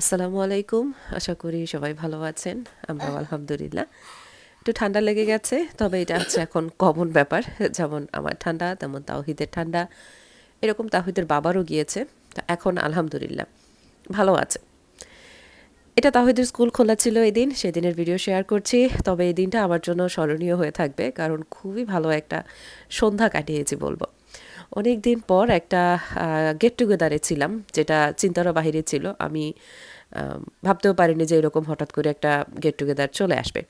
আসসালামু আলাইকুম। আশা করি সবাই ভালো আছেন। আমরা আলহামদুলিল্লাহ। একটু ঠান্ডা লেগে গেছে, তবে এটা হচ্ছে এখন কমন ব্যাপার। যেমন আমার ঠান্ডা, তেমন তাওহিদের ঠান্ডা। এরকম তাওহিদের বাবারও গিয়েছে। তা এখন আলহামদুলিল্লাহ ভালো আছে। এটা তাহিদের স্কুল খোলা ছিল এই দিন সেদিনের ভিডিও শেয়ার করছি। তবে এই দিনটা আমার জন্য স্মরণীয় হয়ে থাকবে, কারণ খুবই ভালো একটা সন্ধ্যা কাটিয়েছি বলব। অনেক দিন পর একটা গেট টুগেদারে ছিলাম, যেটা চিন্তারও বাহিরে ছিল। আমি ভাবতেও পারিনি যে এরকম হঠাৎ করে একটা গেট টুগেদার চলে আসবে।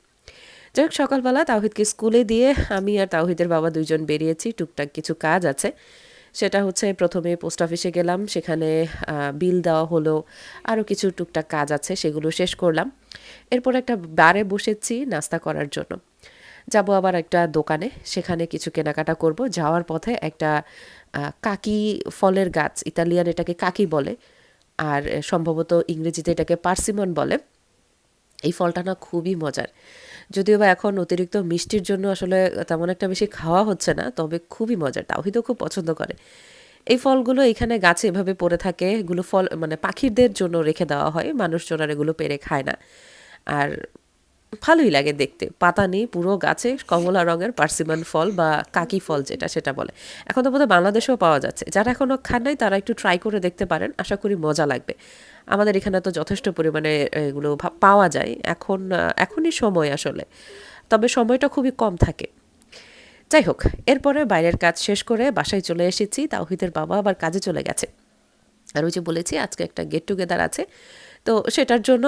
যাই হোক, সকালবেলা তাওহিদকে স্কুলে দিয়ে আমি আর তাওহিদের বাবা দুইজন বেরিয়েছি। টুকটাক কিছু কাজ আছে। সেটা হচ্ছে প্রথমে পোস্ট অফিসে গেলাম, সেখানে বিল দেওয়া হলো, আরও কিছু টুকটাক কাজ আছে, সেগুলো শেষ করলাম। এরপর একটা বারে বসেছি নাস্তা করার জন্য। যাব আবার একটা দোকানে, সেখানে কিছু কেনাকাটা করব। যাওয়ার পথে একটা কাকি ফলের গাছ, ইতালিয়ান এটাকে কাকি বলে, আর সম্ভবত ইংরেজিতে এটাকে পার্সিমন বলে। এই ফলটা না খুবই মজার। যদিও বা এখন অতিরিক্ত মিষ্টির জন্য আসলে তেমন একটা বেশি খাওয়া হচ্ছে না, তবে খুবই মজার, তাওহিদও খুব পছন্দ করে। এই ফলগুলো এখানে গাছে এভাবে পড়ে থাকে, এগুলো ফল মানে পাখিদের জন্য রেখে দেওয়া হয়, মানুষজন আর এগুলো পেরে খায় না। আর ভালোই লাগে দেখতে। পাতা নেই, পুরো গাছে কমলা রঙের পার্সিমান ফল বা কাকি ফল যেটা সেটা বলে। এখন তো বোধহয় বাংলাদেশেও পাওয়া যাচ্ছে। যারা এখনও খান নাই, তারা একটু ট্রাই করে দেখতে পারেন। আশা করি মজা লাগবে। আমাদের এখানে তো যথেষ্ট পরিমাণে এগুলো পাওয়া যায়। এখন এখনই সময় আসলে। তবে সময়টা খুবই কম থাকে। যাই হোক, এরপরে বাইরের কাজ শেষ করে বাসায় চলে এসেছি। তাওহিদের বাবা আবার কাজে চলে গেছে। আর ওই যে বলেছি, আজকে একটা গেট টুগেদার আছে। তো সেটার জন্য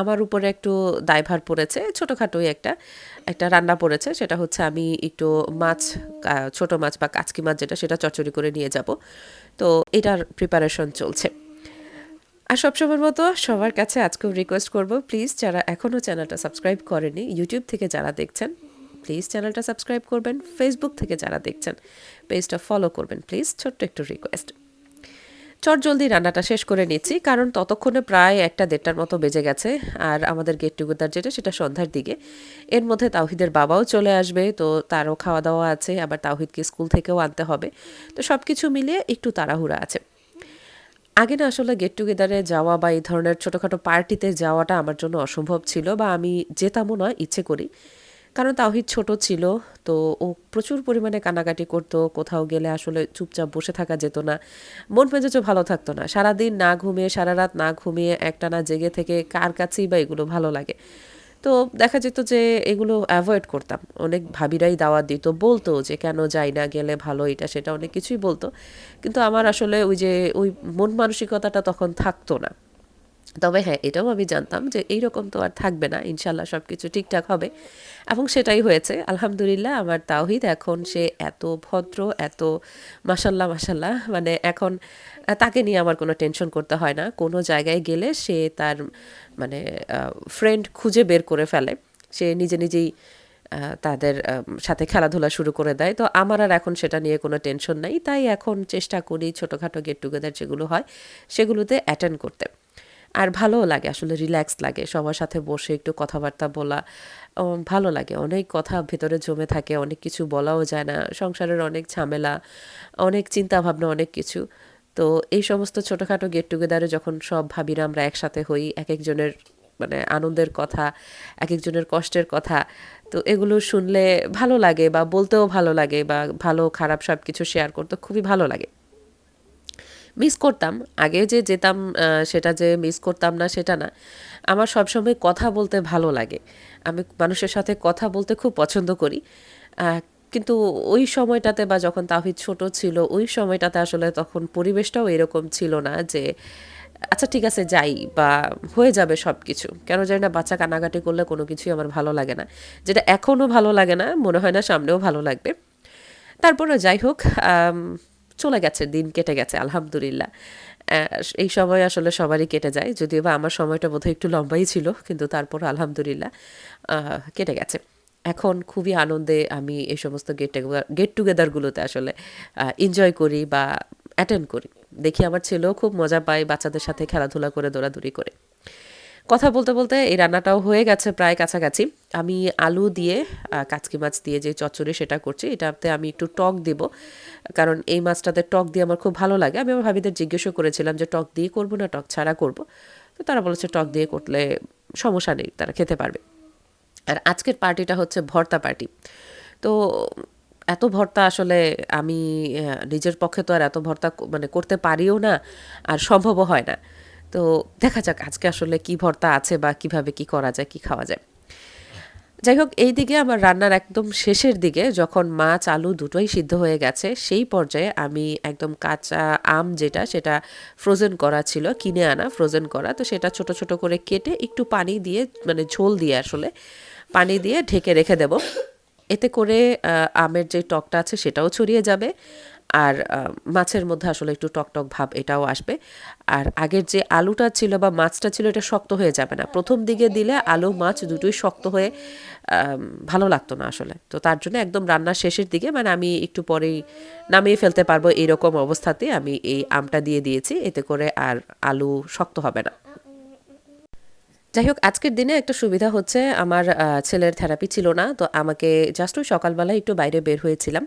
আমার উপরে একটু দায়ভার পড়েছে, ছোটোখাটোই একটা একটা রান্না পড়েছে, সেটা হচ্ছে আমি একটু মাছ ছোট মাছ বা কাচকি মাছ যেটা, সেটা চচ্চড়ি করে নিয়ে যাব। তো এটার প্রিপারেশন চলছে। আর সবসময়ের মতো সবার কাছে আজকেও রিকোয়েস্ট করব প্লিজ যারা এখনও চ্যানেলটা সাবস্ক্রাইব করেনি ইউটিউব থেকে যারা দেখছেন প্লিজ চ্যানেলটা সাবস্ক্রাইব করবেন ফেসবুক থেকে যারা দেখছেন পেজটা ফলো করবেন প্লিজ ছোট্ট একটু রিকোয়েস্ট চট জলদি রান্নাটা শেষ করে নিচ্ছি, কারণ ততক্ষণে প্রায় একটা দেড়টার মতো বেজে গেছে। আর আমাদের গেট টুগেদার যেটা, সেটা সন্ধ্যার দিকে। এর মধ্যে তাওহিদের বাবাও চলে আসবে, তো তারও খাওয়া দাওয়া আছে, আবার তাওহিদকে স্কুল থেকেও আনতে হবে। তো সব কিছু মিলিয়ে একটু তাড়াহুড়া আছে। আগে না আসলে গেট টুগেদারে যাওয়া বা এই ধরনের ছোটোখাটো পার্টিতে যাওয়াটা আমার জন্য অসম্ভব ছিল বা আমি যেতামও না, ইচ্ছে করি। কারণ তাওহিদ ছোট ছিল, তো ও প্রচুর পরিমাণে কানাকাটি করতো, কোথাও গেলে আসলে চুপচাপ বসে থাকা যেত না। মন মেজাজও ভালো থাকতো না। সারাদিন না ঘুমিয়ে সারা রাত না ঘুমিয়ে একটানা জেগে থেকে কার কাছেই বা এগুলো ভালো লাগে। তো দেখা যেত যে এগুলো অ্যাভয়েড করতাম। অনেক ভাবিরাই দাওয়াত দিত, বলতো যে কেন যাই না, গেলে ভালো, এটা সেটা অনেক কিছুই বলতো। কিন্তু আমার আসলে ওই যে ওই মন মানসিকতাটা তখন থাকতো না। তবে হ্যাঁ এটাও আমি জানতাম যে এইরকম তো আর থাকবে না। ইনশাল্লাহ সব কিছু ঠিকঠাক হবে। এবং সেটাই হয়েছে। আলহামদুলিল্লাহ আমার তাওহিদ এখন সে এত ভদ্র, এত মাসাল্লাহ মাসাল্লাহ মানে এখন তাকে নিয়ে আমার কোনো টেনশন করতে হয় না। কোনো জায়গায় গেলে সে তার মানে ফ্রেন্ড খুঁজে বের করে ফেলে। সে নিজে নিজেই তাদের সাথে খেলাধুলা শুরু করে দেয়। তো আমার আর এখন সেটা নিয়ে কোনো টেনশন নাই। তাই এখন চেষ্টা করি ছোটোখাটো গেট টুগেদার যেগুলো হয় সেগুলোতে অ্যাটেন্ড করতে। আর ভালোও লাগে, আসলে রিল্যাক্স লাগে। সবার সাথে বসে একটু কথাবার্তা বলা ভালো লাগে। অনেক কথা ভেতরে জমে থাকে, অনেক কিছু বলাও যায় না। সংসারের অনেক ঝামেলা, অনেক চিন্তা ভাবনা অনেক কিছু। তো এই সমস্ত ছোটোখাটো গেট টুগেদারে যখন সব ভাবিরা আমরা একসাথে হই এক একজনের মানে আনন্দের কথা এক একজনের কষ্টের কথা, তো এগুলো শুনলে ভালো লাগে বা বলতেও ভালো লাগে বা ভালো খারাপ সব কিছু শেয়ার করতে খুবই ভালো লাগে। মিস করতাম। আগে যে যেতাম সেটা যে মিস করতাম না, সেটা না। আমার সবসময় কথা বলতে ভালো লাগে। আমি মানুষের সাথে কথা বলতে খুব পছন্দ করি। কিন্তু ওই সময়টাতে বা যখন তাহিদ ছোট ছিল, ওই সময়টাতে আসলে তখন পরিবেশটাও এরকম ছিল না যে আচ্ছা ঠিক আছে, যাই বা হয়ে যাবে সব কিছু কেন জানি না, বাচ্চা কানাকাটি করলে কোনো কিছুই আমার ভালো লাগে না। যেটা এখনও ভালো লাগে না, মনে হয় না সামনেও ভালো লাগবে। তারপরে যাই হোক চলে গেছে, দিন কেটে গেছে, আলহামদুলিল্লাহ। এই সময় আসলে সবারই কেটে যায়, যদিও বা আমার সময়টা বোধহয় একটু লম্বাই ছিল, কিন্তু তারপর আলহামদুলিল্লাহ কেটে গেছে। এখন খুবই আনন্দে আমি এই সমস্ত গেট গেট টুগেদারগুলোতে আসলে এনজয় করি বা অ্যাটেন্ড করি। দেখি আমার ছেলেও খুব মজা পায় বাচ্চাদের সাথে খেলাধুলা করে, দৌড়াদৌড়ি করে। কথা বলতে বলতে এই রান্নাটাও হয়ে গেছে প্রায় কাছাকাছি। আমি আলু দিয়ে কাচকি মাছ দিয়ে যে চচ্চড়ি সেটা করছি, এটাতে আমি একটু টক দেব। কারণ এই মাছটাতে টক দিয়ে আমার খুব ভালো লাগে। আমি আমার ভাবিদের জিজ্ঞেসও করেছিলাম যে টক দিয়ে করব না, টক ছাড়া করব। তো তারা বলেছে টক দিয়ে করলে সমস্যা নেই, তারা খেতে পারবে। আর আজকের পার্টিটা হচ্ছে ভর্তা পার্টি। তো এত ভর্তা আসলে আমি নিজের পক্ষে তো আর এত ভর্তা মানে করতে পারিও না, আর সম্ভবও হয় না। তো দেখা যাক আজকে আসলে কি ভর্তা আছে বা কীভাবে কি করা যায়, কি খাওয়া যায়। যাই হোক, এই দিকে আমার রান্নার একদম শেষের দিকে যখন মাছ, আলু দুটোই সিদ্ধ হয়ে গেছে, সেই পর্যায়ে আমি একদম কাঁচা আম যেটা, সেটা ফ্রোজেন করা ছিল, কিনে আনা ফ্রোজেন করা। তো সেটা ছোট ছোট করে কেটে একটু পানি দিয়ে মানে ঝোল দিয়ে আসলে, পানি দিয়ে ঢেকে রেখে দেব। এতে করে আমের যে টকটা আছে সেটাও ছড়িয়ে যাবে। আর মাছের মধ্যে আসলে একটু টকটক ভাব এটাও আসবে। আর আগের যে আলুটা ছিল বা মাছটা ছিল এটা শক্ত হয়ে যাবে না। প্রথম দিকে দিলে আলু, মাছ দুটোই শক্ত হয়ে ভালো লাগতো না আসলে। তো তার জন্য একদম রান্নার শেষের দিকে মানে আমি একটু পরেই নামিয়ে ফেলতে পারব এরকম অবস্থাতে আমি এই আমটা দিয়ে দিয়েছি। এতে করে আর আলু শক্ত হবে না। যাই হোক আজকের দিনে একটা সুবিধা হচ্ছে। আমার ছেলের থেরাপি ছিল না, তো আমাকে জাস্ট ওই সকালবেলায় একটু বাইরে বের হয়েছিলাম।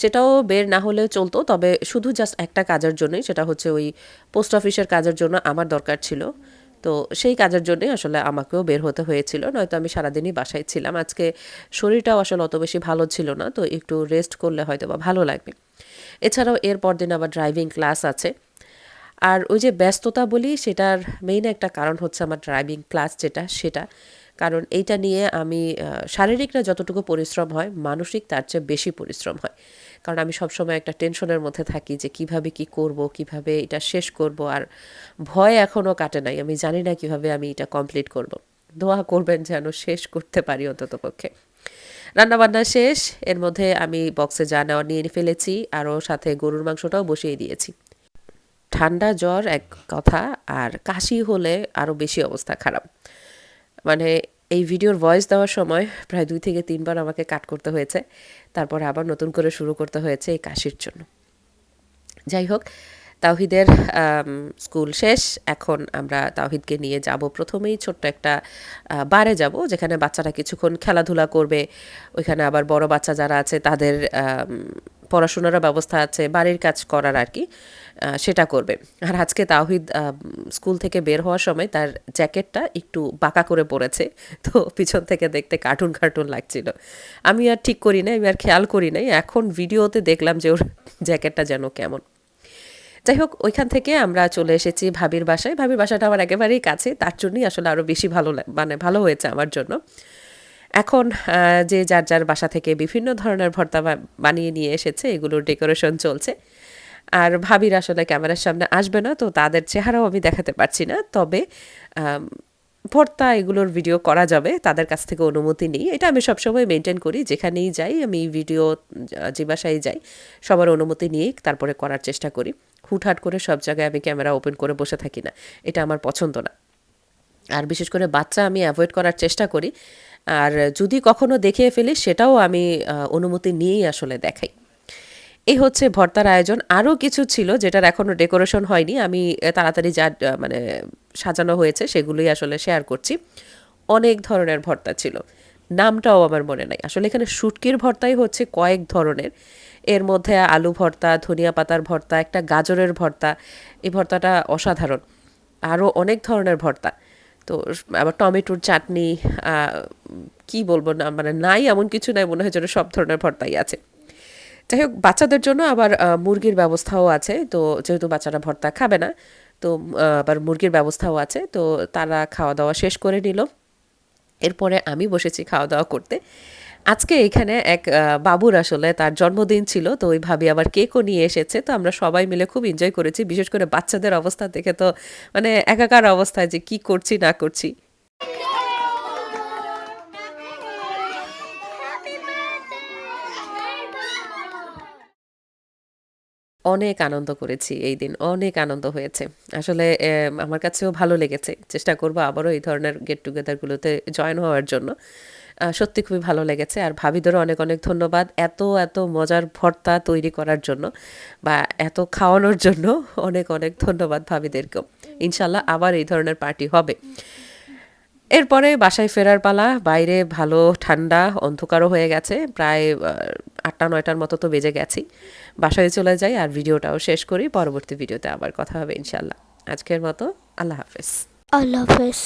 সেটাও বের না হলে চলতো, তবে শুধু জাস্ট একটা কাজের জন্যই, সেটা হচ্ছে ওই পোস্ট অফিসের কাজের জন্য আমার দরকার ছিল। তো সেই কাজের জন্যই আসলে আমাকেও বের হতে হয়েছিল, নয়তো আমি সারাদিনই বাসায় ছিলাম। আজকে শরীরটাও আসলে অত বেশি ভালো ছিল না, তো একটু রেস্ট করলে হয়তো বা ভালো লাগবে। এছাড়াও এর পরদিন আবার ড্রাইভিং ক্লাস আছে। আর ওই যে ব্যস্ততা বলি সেটার মেইন একটা কারণ হচ্ছে আমার ড্রাইভিং ক্লাস যেটা সেটা। কারণ এইটা নিয়ে আমি আহ, শারীরিক না যতটুকু পরিশ্রম হয় মানসিক তার চেয়ে বেশি পরিশ্রম হয়। কারণ আমি সবসময় একটা টেনশনের মধ্যে থাকি যে কীভাবে কি করব কীভাবে এটা শেষ করব আর ভয় এখনও কাটে নাই। আমি জানি না কীভাবে আমি এটা কমপ্লিট করব। দোয়া করবেন যেন শেষ করতে পারি অন্তত পক্ষে। রান্নাবান্না শেষ এর মধ্যে আমি বক্সে যা নেওয়া নিয়ে ফেলেছি আরও সাথে গরুর মাংসটাও বসিয়ে দিয়েছি। ঠান্ডা জ্বর এক কথা, আর কাশি হলে আরও বেশি অবস্থা খারাপ। মানে এই ভিডিওর ভয়েস দেওয়ার সময় প্রায় দুই থেকে তিনবার আমাকে কাট করতে হয়েছে। তারপর আবার নতুন করে শুরু করতে হয়েছে এই কাশির জন্য। যাই হোক, তাওহিদের স্কুল শেষ। এখন আমরা তাওহিদকে নিয়ে যাব। প্রথমেই ছোট্ট একটা বারে যাব, যেখানে বাচ্চারা কিছুক্ষণ খেলাধুলা করবে। ওইখানে আবার বড় বাচ্চা যারা আছে তাদের পড়াশোনারও ব্যবস্থা আছে, বাড়ির কাজ করার আর কি সেটা করবে। আর আজকে তাওহিদ স্কুল থেকে বের হওয়ার সময় তার জ্যাকেটটা একটু বাঁকা করে পড়েছে তো পিছন থেকে দেখতে কার্টুন কার্টুন লাগছিল। আমি আর ঠিক করি নাই, আমি আর খেয়াল করি নাই, এখন ভিডিওতে দেখলাম যে ওর জ্যাকেটটা যেন কেমন। যাই হোক, ওইখান থেকে আমরা চলে এসেছি ভাবির বাসায়। ভাবির বাসাটা আমার একেবারেই কাছে, তার জন্যই আসলে আরও বেশি ভালো মানে ভালো হয়েছে আমার জন্য। এখন যে যার যার বাসা থেকে বিভিন্ন ধরনের ভর্তা বানিয়ে নিয়ে এসেছে, এগুলোর ডেকোরেশন চলছে। আর ভাবির আসলে ক্যামেরার সামনে আসবে না, তো তাদের চেহারাও আমি দেখাতে পারছি না। তবে ভর্তা এগুলোর ভিডিও করা যাবে, তাদের কাছ থেকে অনুমতি নিই। এটা আমি সবসময় মেনটেন করি, যেখানেই যাই আমি ভিডিও যে বাসায় যাই, সবার অনুমতি নিয়েই তারপরে করার চেষ্টা করি। হুটহাট করে সব জায়গায় আমি ক্যামেরা ওপেন করে বসে থাকি না। এটা আমার পছন্দ না। আর বিশেষ করে বাচ্চা আমি অ্যাভয়েড করার চেষ্টা করি। আর যদি কখনো দেখিয়ে ফেলি, সেটাও আমি অনুমতি নিয়েই আসলে দেখাই। এই হচ্ছে ভর্তার আয়োজন। আরও কিছু ছিল যেটার এখনও ডেকোরেশন হয়নি। আমি তাড়াতাড়ি যা মানে সাজানো হয়েছে সেগুলোই আসলে শেয়ার করছি। অনেক ধরনের ভর্তা ছিল। নামটাও আমার মনে নাই। আসলে এখানে শুটকির ভর্তাই হচ্ছে কয়েক ধরনের। এর মধ্যে আলু ভর্তা, ধনিয়া পাতার ভর্তা, একটা গাজরের ভর্তা। এই ভর্তাটা অসাধারণ। আরও অনেক ধরনের ভর্তা। তো আবার টমেটোর চাটনি কি বলব না মানে নাই এমন কিছু নাই, মনে হয় যেন সব ধরনের ভর্তাই আছে। যাই হোক, বাচ্চাদের জন্য আবার মুরগির ব্যবস্থাও আছে, তো যেহেতু বাচ্চারা ভর্তা খাবে না, তো আবার মুরগির ব্যবস্থাও আছে, তো তারা খাওয়া দাওয়া শেষ করে নিল। এরপরে আমি বসেছি খাওয়া দাওয়া করতে। আজকে এখানে এক বাবুর আসলে তার জন্মদিন ছিল, তো ওই ভাবি আবার কেকও নিয়ে এসেছে, তো আমরা সবাই মিলে খুব এনজয় করেছি, বিশেষ করে বাচ্চাদের অবস্থা দেখে তো মানে একাকার অবস্থায় যে কি করছি না করছি। অনেক আনন্দ করেছি এই দিন, অনেক আনন্দ হয়েছে। আসলে আমার কাছেও ভালো লেগেছে, চেষ্টা করব আবারও এই ধরনের গেট টুগেদারগুলোতে জয়েন হওয়ার জন্য। সত্যি খুবই ভালো লেগেছে। আর ভাবিদেরও অনেক অনেক ধন্যবাদ এত এত মজার ভর্তা তৈরি করার জন্য বা এত খাওয়ানোর জন্য অনেক অনেক ধন্যবাদ ভাবিদেরকেও। ইনশাল্লাহ আবার এই ধরনের পার্টি হবে। এরপরে বাসায় ফেরার পালা, বাইরে ভালো ঠান্ডা, অন্ধকারও হয়ে গেছে, প্রায় আটটা, নয়টার মতো তো বেজে গেছি। বাসায় চলে যাই আর ভিডিওটাও শেষ করি, পরবর্তী ভিডিওতে আবার কথা হবে ইনশাল্লাহ আজকের মতো আল্লাহ হাফেজ। আল্লাহ হাফেজ।